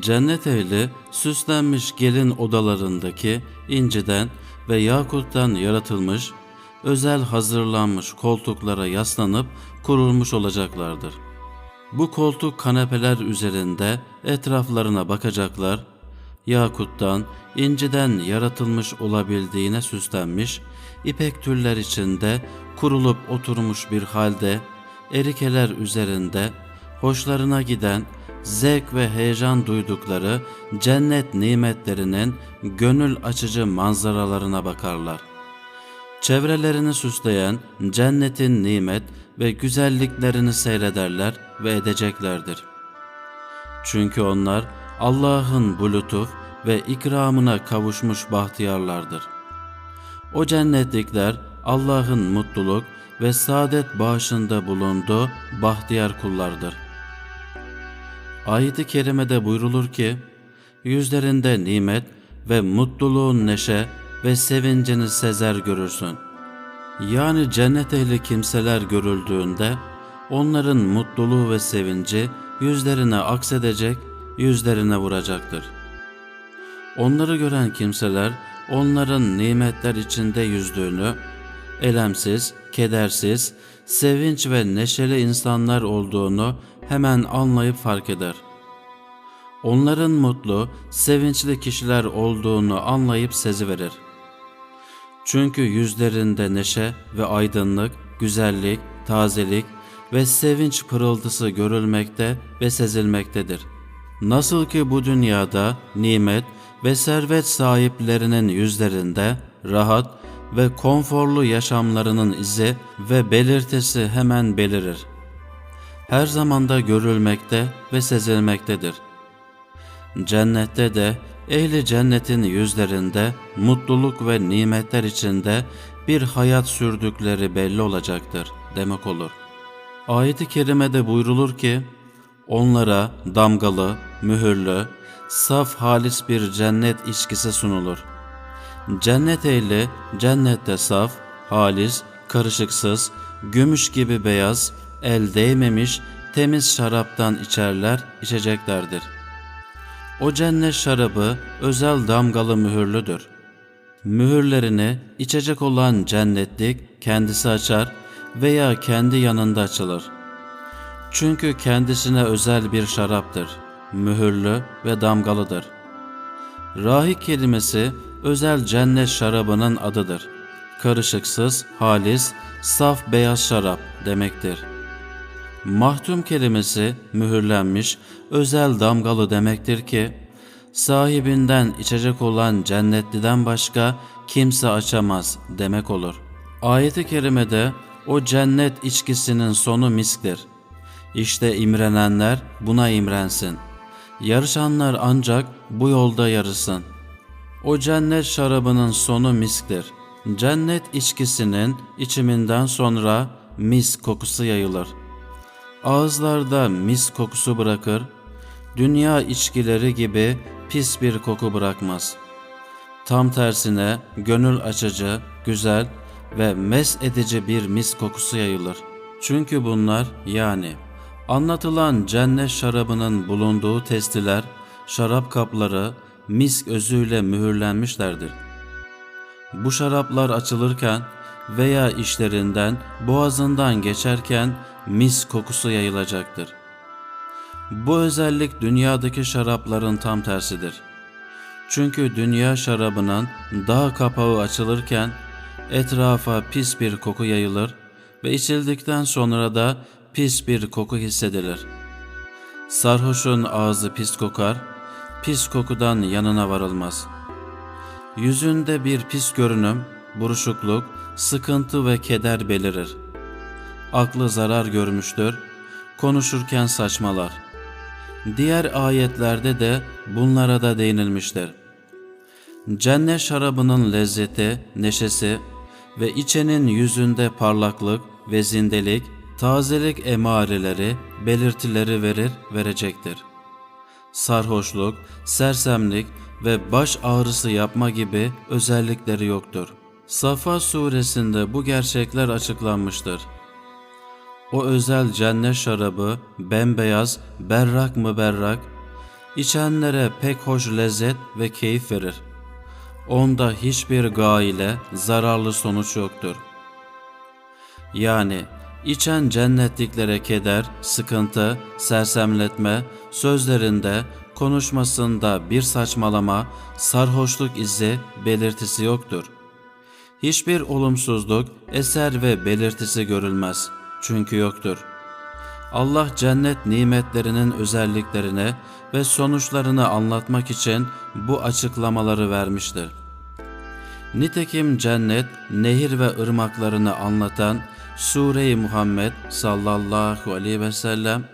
Cennet ehli süslenmiş gelin odalarındaki inciden ve yakuttan yaratılmış, özel hazırlanmış koltuklara yaslanıp kurulmuş olacaklardır. Bu koltuk kanepeler üzerinde etraflarına bakacaklar, yakuttan, inciden yaratılmış olabildiğine süslenmiş, ipek tüller içinde kurulup oturmuş bir halde, erikeler üzerinde, hoşlarına giden, zevk ve heyecan duydukları cennet nimetlerinin gönül açıcı manzaralarına bakarlar. Çevrelerini süsleyen cennetin nimet ve güzelliklerini seyrederler ve edeceklerdir. Çünkü onlar Allah'ın bu lütuf ve ikramına kavuşmuş bahtiyarlardır. O cennetlikler Allah'ın mutluluk ve saadet bağışında bulunduğu bahtiyar kullardır. Ayet-i kerimede buyrulur ki, yüzlerinde nimet ve mutluluğun neşe ve sevincini sezer görürsün. Yani cennet ehli kimseler görüldüğünde, onların mutluluğu ve sevinci yüzlerine aksedecek, yüzlerine vuracaktır. Onları gören kimseler, onların nimetler içinde yüzdüğünü, elemsiz, kedersiz, sevinç ve neşeli insanlar olduğunu hemen anlayıp fark eder. Onların mutlu, sevinçli kişiler olduğunu anlayıp seziverir. Çünkü yüzlerinde neşe ve aydınlık, güzellik, tazelik ve sevinç pırıltısı görülmekte ve sezilmektedir. Nasıl ki bu dünyada nimet ve servet sahiplerinin yüzlerinde rahat ve konforlu yaşamlarının izi ve belirtisi hemen belirir. Her zamanda görülmekte ve sezilmektedir. Cennette de ehli cennetin yüzlerinde mutluluk ve nimetler içinde bir hayat sürdükleri belli olacaktır demek olur. Ayet-i kerimede buyrulur ki, onlara damgalı, mühürlü, saf halis bir cennet içkisi sunulur. Cennet ehli cennette saf, halis, karışıksız, gümüş gibi beyaz, el değmemiş, temiz şaraptan içerler, içeceklerdir. O cennet şarabı özel damgalı mühürlüdür. Mühürlerini içecek olan cennetlik kendisi açar veya kendi yanında açılır. Çünkü kendisine özel bir şaraptır. Mühürlü ve damgalıdır. Rahik kelimesi özel cennet şarabının adıdır. Karışıksız, halis, saf beyaz şarap demektir. Mahtum kelimesi mühürlenmiş, özel damgalı demektir ki, sahibinden içecek olan cennetliden başka kimse açamaz demek olur. Ayet-i kerimede o cennet içkisinin sonu misktir. İşte imrenenler buna imrensin. Yarışanlar ancak bu yolda yarışsın. O cennet şarabının sonu misktir. Cennet içkisinin içiminden sonra mis kokusu yayılır. Ağızlarda mis kokusu bırakır, dünya içkileri gibi pis bir koku bırakmaz. Tam tersine gönül açıcı, güzel ve mes edici bir mis kokusu yayılır. Çünkü bunlar yani anlatılan cennet şarabının bulunduğu testiler, şarap kapları misk özüyle mühürlenmişlerdir. Bu şaraplar açılırken veya işlerinden boğazından geçerken mis kokusu yayılacaktır. Bu özellik dünyadaki şarapların tam tersidir. Çünkü dünya şarabının dağ kapağı açılırken etrafa pis bir koku yayılır ve içildikten sonra da pis bir koku hissedilir. Sarhoşun ağzı pis kokar, pis kokudan yanına varılmaz. Yüzünde bir pis görünüm, buruşukluk, sıkıntı ve keder belirir. Aklı zarar görmüştür, konuşurken saçmalar. Diğer ayetlerde de bunlara da değinilmiştir. Cennet şarabının lezzeti, neşesi ve içenin yüzünde parlaklık ve zindelik, tazelik emareleri, belirtileri verir, verecektir. Sarhoşluk, sersemlik ve baş ağrısı yapma gibi özellikleri yoktur. Safa suresinde bu gerçekler açıklanmıştır. O özel cennet şarabı bembeyaz, berrak mı berrak, içenlere pek hoş lezzet ve keyif verir. Onda hiçbir gaile zararlı sonuç yoktur. Yani içen cennetliklere keder, sıkıntı, sersemletme, sözlerinde, konuşmasında bir saçmalama, sarhoşluk izi, belirtisi yoktur. Hiçbir olumsuzluk, eser ve belirtisi görülmez. Çünkü yoktur. Allah cennet nimetlerinin özelliklerini ve sonuçlarını anlatmak için bu açıklamaları vermiştir. Nitekim cennet, nehir ve ırmaklarını anlatan Sure-i Muhammed sallallahu aleyhi ve sellem,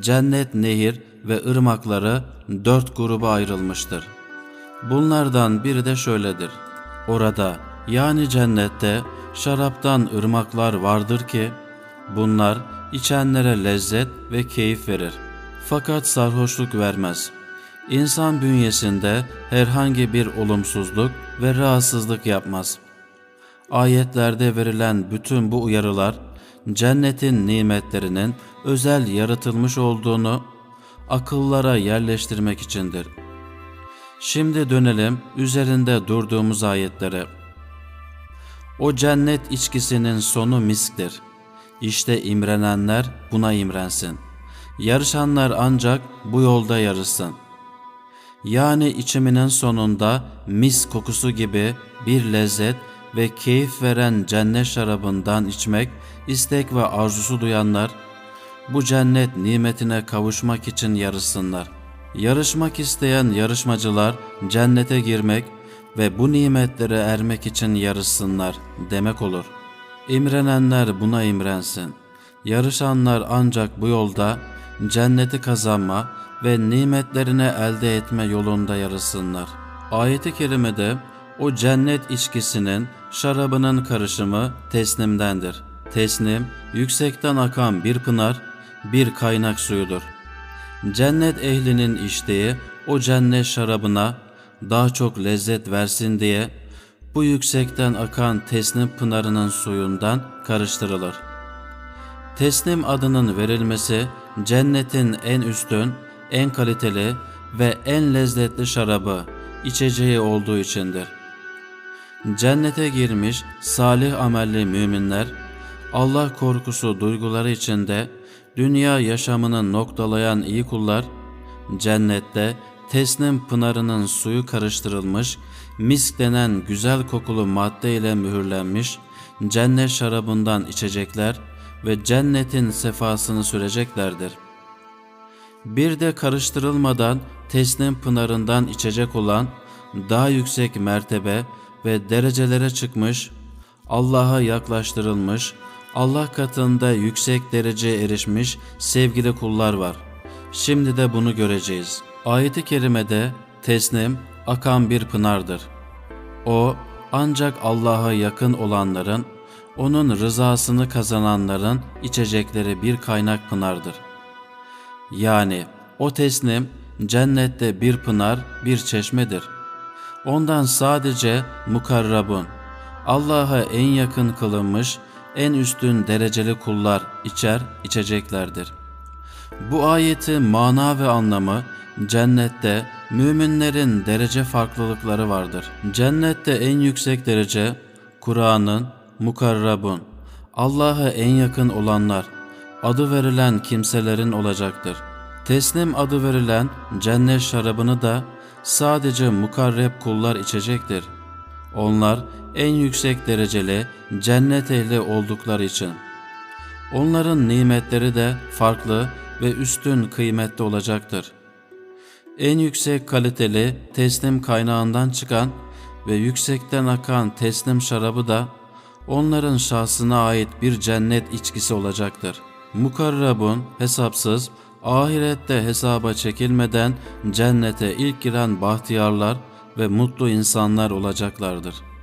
cennet, nehir ve ırmakları dört gruba ayrılmıştır. Bunlardan biri de şöyledir. Orada yani cennette şaraptan ırmaklar vardır ki, bunlar içenlere lezzet ve keyif verir. Fakat sarhoşluk vermez. İnsan bünyesinde herhangi bir olumsuzluk ve rahatsızlık yapmaz. Ayetlerde verilen bütün bu uyarılar, cennetin nimetlerinin özel yaratılmış olduğunu akıllara yerleştirmek içindir. Şimdi dönelim üzerinde durduğumuz ayetlere. O cennet içkisinin sonu misktir. İşte imrenenler buna imrensin. Yarışanlar ancak bu yolda yarışsın. Yani içiminin sonunda mis kokusu gibi bir lezzet ve keyif veren cennet şarabından içmek, istek ve arzusu duyanlar, bu cennet nimetine kavuşmak için yarışsınlar. Yarışmak isteyen yarışmacılar cennete girmek ve bu nimetlere ermek için yarışsınlar demek olur. İmrenenler buna imrensin. Yarışanlar ancak bu yolda cenneti kazanma ve nimetlerini elde etme yolunda yarışsınlar. Ayet-i kerimede o cennet içkisinin şarabının karışımı tesnimdendir. Tesnim, yüksekten akan bir pınar, bir kaynak suyudur. Cennet ehlinin içtiği o cennet şarabına daha çok lezzet versin diye bu yüksekten akan tesnim pınarının suyundan karıştırılır. Tesnim adının verilmesi cennetin en üstün, en kaliteli ve en lezzetli şarabı, içeceği olduğu içindir. Cennete girmiş salih amelli müminler, Allah korkusu duyguları içinde dünya yaşamını noktalayan iyi kullar, cennette tesnim pınarının suyu karıştırılmış, misk denen güzel kokulu madde ile mühürlenmiş, cennet şarabından içecekler ve cennetin sefasını süreceklerdir. Bir de karıştırılmadan tesnim pınarından içecek olan daha yüksek mertebe ve derecelere çıkmış, Allah'a yaklaştırılmış, Allah katında yüksek dereceye erişmiş sevgili kullar var. Şimdi de bunu göreceğiz. Ayet-i kerimede tesnim akan bir pınardır. O ancak Allah'a yakın olanların, onun rızasını kazananların içecekleri bir kaynak pınardır. Yani o teslim cennette bir pınar, bir çeşmedir. Ondan sadece mukarrabun, Allah'a en yakın kılınmış, en üstün dereceli kullar içer, içeceklerdir. Bu ayetin mana ve anlamı cennette müminlerin derece farklılıkları vardır. Cennette en yüksek derece Kur'an'ın mukarrabun, Allah'a en yakın olanlar, adı verilen kimselerin olacaktır. Teslim adı verilen cennet şarabını da sadece mukarreb kullar içecektir. Onlar en yüksek dereceli cennet ehli oldukları için. Onların nimetleri de farklı ve üstün kıymetli olacaktır. En yüksek kaliteli teslim kaynağından çıkan ve yüksekten akan teslim şarabı da onların şahsına ait bir cennet içkisi olacaktır. Mukarrabun hesapsız, ahirette hesaba çekilmeden cennete ilk giren bahtiyarlar ve mutlu insanlar olacaklardır.''